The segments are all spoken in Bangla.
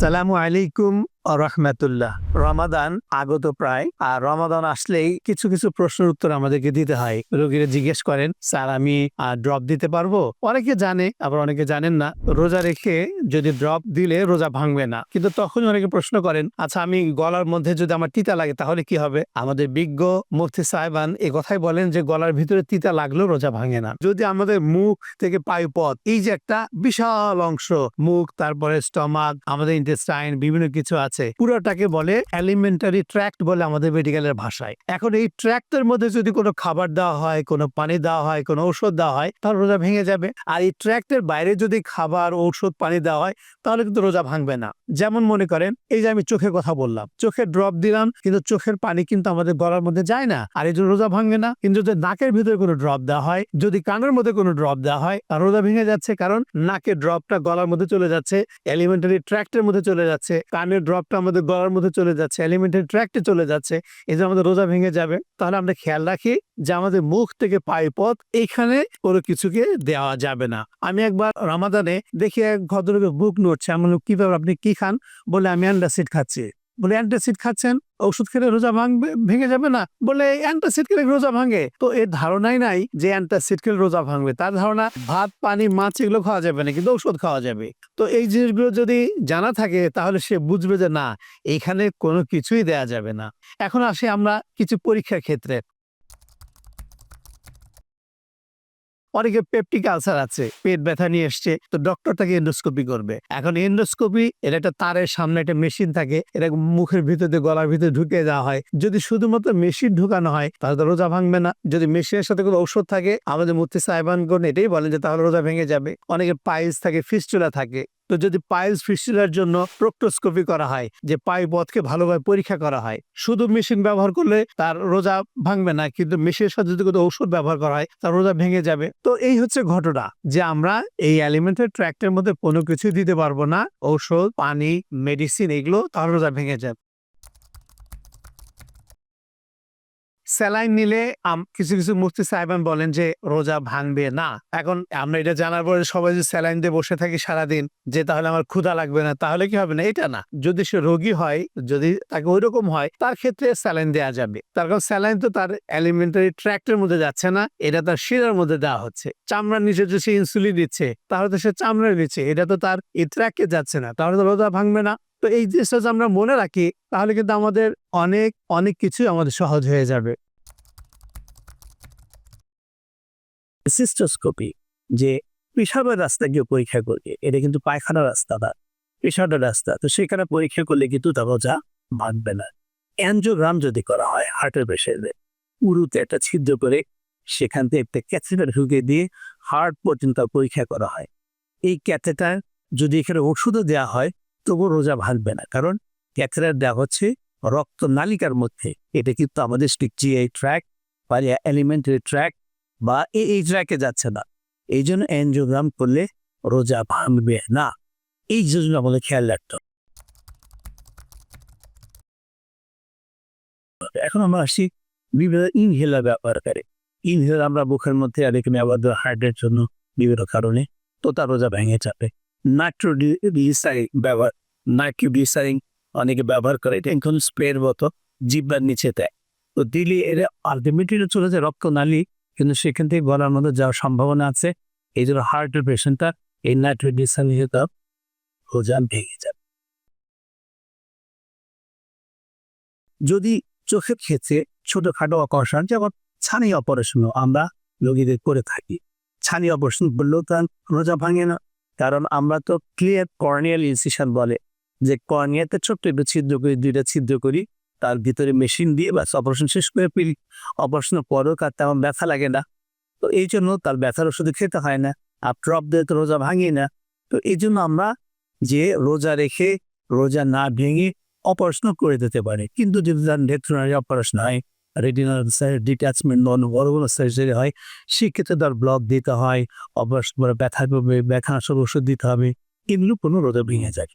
আসসালামু আলাইকুম। রহমতুল্লাহ। রমাদান আগত প্রায়। আর রমাদান আসলেই কিছু কিছু প্রশ্নের উত্তর আমাদেরকে দিতে হয়। রোগীরা জিজ্ঞেস করেন, স্যার, আমি ড্রপ দিতে পারব? অনেকে জানে, আবার অনেকে জানেন না। রোজা রেখে যদি ড্রপ দিলে রোজা ভাঙবে না। কিন্তু তখন অনেকে প্রশ্ন করেন আচ্ছা আমি গলার মধ্যে যদি আমার তিতা লাগে, তাহলে কি হবে? আমাদের বিজ্ঞ মুফতি সাহেবান এ কথাই বলেন যে, গলার ভিতরে তিতা লাগলেও রোজা ভাঙে না। যদি আমাদের মুখ থেকে পায়ুপথ এই যে একটা বিশাল অংশ, মুখ, তারপরে স্টমাক, আমাদের ইন্টেস্টাইন বিভিন্ন কিছু আছে পুরোটাকে বলে অ্যালিমেন্টারি ট্র্যাক্ট বলে আমাদের মেডিকেলের ভাষায়। এখন এই ট্র্যাক্টের মধ্যে যদি কোনো খাবার দেওয়া হয়, কোনো পানি দেওয়া হয়, কোনো ঔষধ দেওয়া হয়, তাহলে রোজা ভেঙে যাবে। আর এই ট্র্যাক্টের বাইরে যদি খাবার, ঔষধ, পানি দেওয়া হয়, তাহলে কিন্তু রোজা ভাঙবে না। যেমন মনে করেন, এই যে আমি চোখের কথা বললাম, চোখে ড্রপ দিলাম, কিন্তু চোখের পানি কিন্তু আমাদের গলার মধ্যে যায় না। আর এই রোজা ভাঙবে না, কিন্তু যদি নাকের ভিতরে কোনো ড্রপ দেওয়া হয়, যদি কানের মধ্যে কোনো ড্রপ দেওয়া হয় আর রোজা ভেঙে যাচ্ছে। কারণ নাকের ড্রপটা গলার মধ্যে চলে যাচ্ছে এলিমেন্টারি ট্র্যাক্টের মধ্যে চলে যাচ্ছে, কানের ড্রপটা আমাদের গলার মধ্যে চলে যাচ্ছে এলিমেন্টারি ট্র্যাকটে চলে যাচ্ছে, এই যে আমাদের রোজা ভেঙে যাবে, তাহলে আমরা খেয়াল রাখি যে আমাদের মুখ থেকে পায়ে পথ এইখানে কোনো কিছুকে দেওয়া যাবে না। আমি একবার রামাদানে দেখি এক ভদ্রলোকের বুক নড়ছে, আমি কীভাবে আপনি কি খান? বলে, আমি অ্যান্ডাসিড খাচ্ছি। বলে, অ্যান্টাসিড খাচ্ছেন, ওষুধ খেলে রোজা ভাঙবে ভেঙে যাবে না? বলে, অ্যান্টাসিড খেলে রোজা ভাঙে। তো এর ধারণাই নাই যে অ্যান্টাসিড খেলে রোজা ভাঙবে। তার ধারণা, ভাত, পানি, মাছ এগুলো খাওয়া যাবে না, কিন্তু ওষুধ খাওয়া যাবে। তো এই জিনিসগুলো যদি জানা থাকে, তাহলে সে বুঝবে যে, না, এখানে কোনো কিছুই দেয়া যাবে না। এখন আসে আমরা কিছু পরীক্ষার ক্ষেত্রে। অনেকে পেপটিক আলসার আছে, পেট ব্যথা নিয়ে এসছে, তো ডক্টর তাকে এন্ডোস্কোপি করবে। এখন এন্ডোস্কোপি এর একটা তারের সামনে একটা মেশিন থাকে, এটা মুখের ভিতরে গলার ভিতরে ঢুকে যাওয়া হয়। যদি শুধুমাত্র মেশিন ঢুকানো হয়, তাহলে তো রোজা ভাঙবে না। যদি মেশিনের সাথে কোনো ঔষধ থাকে, আমাদের মুক্তি সাহেবানগণ এটাই বলেন যে তাহলে রোজা ভেঙে যাবে। অনেকে পাইলস থাকে, ফিস্টুলা থাকে তো যদি পাইলস ফিস্টুলার জন্য প্রোক্টোস্কোপি করা হয়, যে পাই পথকে ভালোভাবে পরীক্ষা করা হয়, শুধু মেশিন ব্যবহার করলে তার রোজা ভাঙবে না, কিন্তু মেশিনের সাথে যদি কোনো ঔষধ ব্যবহার করা হয়, তার রোজা ভেঙে যাবে। তো এই হচ্ছে ঘটনা, যে আমরা এই অ্যালিমেন্টের ট্র্যাক্টের মধ্যে কোনো কিছু দিতে পারব না, ঔষধ, পানি, মেডিসিন, এগুলো তার রোজা ভেঙে যাবে। স্যালাইন নিলে কিছু কিছু মুফতি সাহেবান বলেন যে, রোজা ভাঙবে না। এখন আমরা এটা জানার পরে সবাই যে স্যালাইন দিয়ে বসে থাকি সারাদিন, যে তাহলে আমার ক্ষুধা লাগবে না, তাহলে কি হবে না? এটা না। যদি সে রোগী হয়, যদি তাকে ওই রকম হয়, তার ক্ষেত্রে স্যালাইন দেওয়া যাবে। তার কারণ স্যালাইন তো তার এলিমেন্টারি ট্র্যাক্টের মধ্যে যাচ্ছে না, এটা তার শিরার মধ্যে দেওয়া হচ্ছে। চামড়ার নিচে যে সে ইনসুলিন দিচ্ছে, তাহলে তো সে চামড়ার নিচে এটা তো তার এই ট্র্যাকে যাচ্ছে না, তাহলে তো রোজা ভাঙবে না। তো এই জিনিসটা যদি আমরা মনে রাখি, তাহলে কিন্তু আমাদের অনেক অনেক কিছুই আমাদের সহজ হয়ে যাবে। সিস্টোস্কোপি, যে পেশাবের রাস্তা গিয়ে পরীক্ষা করবে এটা কিন্তু পায়খানার রাস্তা না, পেশাবের রাস্তা। তো সেখানে পরীক্ষা করলে কিন্তু তার রোজা ভাঙবে না। অ্যানজিওগ্রাম যদি করা হয়, হার্টের পেশেন্টে উরুতে একটা ছিদ্র করে সেখান থেকে একটা ক্যাথেটার ঢুকে দিয়ে হার্ট পর্যন্ত পরীক্ষা করা হয়। এই ক্যাথেটার যদি এখানে ওষুধও দেওয়া হয় তবুও রোজা ভাঙবে না। কারণ ক্যাথেটার দেওয়া হচ্ছে রক্ত নালিকার মধ্যে। এটা কিন্তু আমাদের জিআই ট্র্যাক বা এলিমেন্টারি ট্র্যাক বা এই ট্র্যাকে যাচ্ছে না। এই জন্য অ্যানজিওগ্রাম করলে রোজা ভাঙবে না। এই জন্য আমাদের খেয়াল রাখতে এখন আমরা আসি বিভিন্ন ইনহেলার ব্যবহার করে। ইনহেলার আমরা বুকের মধ্যে এখানে আবার হার্টের জন্য বিভিন্ন কারণে তো তার রোজা ভেঙে যাবে। ব্যবহার অনেকে ব্যবহার করে, এটা এখন স্প্রের মতো জিব্বার নিচে দেয়। তো আলটিমেটলি চলে যায় কিন্তু সেখান থেকে গলার মধ্যে যাওয়ার সম্ভাবনা আছে। এই জন্য হার্টের পেশেন্টটা এই রোজা ভেঙে যাবে। যদি চোখের ক্ষেত্রে ছোটখাটো অপারেশন, যেমন ছানি অপারেশনও আমরা রোগীদের করে থাকি। ছানি অপারেশন বললেও তার রোজা ভাঙে না কারণ আমরা তো ক্লিয়ার কর্নিয়াল ইনসিশন বলে, যে কর্নিয়াতে ছোট্ট একটু ছিদ্র করি, দুইটা ছিদ্র করি, তার ভিতরে মেশিন দিয়ে বাস অপারেশন শেষ করে ফেলি। অপারেশনের পরেও তার তেমন ব্যথা লাগে না। তো এই জন্য তার ব্যথার ওষুধ খেতে হয় না, আর ড্রপ দিয়ে তো রোজা ভাঙি না। তো এই জন্য আমরা যে রোজা রেখে রোজা না ভেঙে অপারেশন করে দিতে পারে। কিন্তু যদি তার নেত্রনারী অপারেশন হয় রেটিনাল ডিট্যাচমেন্ট নন বড় বড় সার্জারি হয় সেক্ষেত্রে তার ব্লক দিতে হয় অপারেশন করে ব্যথা করবে ব্যথা আসল ওষুধ দিতে হবে এগুলো কোনো রোদে ভেঙে যায়।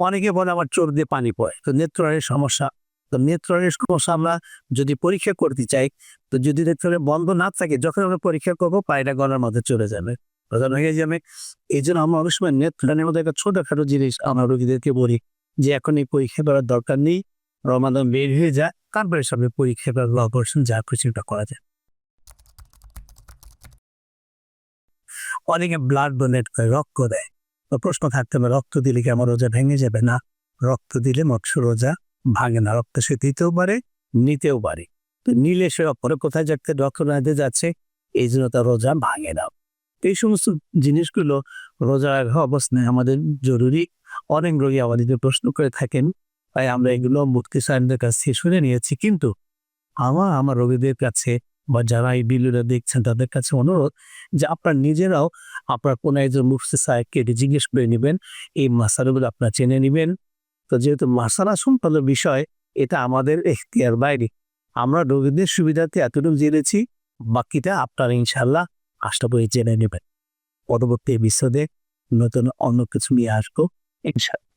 অনেকে বলে আমার চোখ দিয়ে পানি পড়ে তো নেত্রনারীর সমস্যা তো নেত্রনারীর সমস্যা আমরা যদি পরীক্ষা করতে চাই তো যদি নেত্রনালী বন্ধ না থাকে যখন আমরা পরীক্ষা করব পায়রা গলার মধ্যে চলে যাবে প্রধান হয়ে যাবে। এই জন্য আমরা অনেক সময় নেত্রনালীর মধ্যে একটা ছোটখাটো জিনিস আমরা রোগীদেরকে বলি যে এখন এই পরীক্ষা করার দরকার নেই রমাদান বের হয়ে যায়, তারপরে সবে পরীক্ষা বা অপারেশন যা কিছুটা করা যায়। অনেকে ব্লাড ডোনেট করে, রক্ত দেয়। তো প্রশ্ন থাকতে হবে, রক্ত দিলে কি আমার রোজা ভেঙে যাবে? না, রক্ত দিলে মৎস্য রোজা ভাঙে না। রক্ত সে দিতেও পারে, নিতেও পারে। তো নিলে সে অপরে কোথায় যাচ্ছে? রক্ত নাইতে যাচ্ছে, এই জন্য তার রোজা ভাঙে না। এই সমস্ত জিনিসগুলো রোজা রাখা অবস্থায় আমাদের জরুরি। অনেক রোগী আমাদের প্রশ্ন করে থাকেন তাই আমরা এগুলো মুক্তি সাহেবদের কাছ থেকে শুনে নিয়েছি। কিন্তু আমার আমার রোগীদের কাছে বা যারা এই বিলুরা দেখছেন তাদের কাছে অনুরোধ যে আপনার নিজেরাও আপনার কোনো একজন মুফতি সাহেবকে এটি জিজ্ঞেস করে নেবেন এই মাসালাগুলো আপনার চেনে নেবেন। তো যেহেতু মাসালা সম্পন্ন বিষয় এটা আমাদের এখতিয়ার বাইরে। আমরা রোগীদের সুবিধার্থে এতটুকু জেনেছি বাকিটা আপনারা ইনশাল্লাহ আশা করি জেনে নেবেন। পরবর্তী বিশ্বদে নতুন অন্য কিছু নিয়ে আসব ইনশাল্লাহ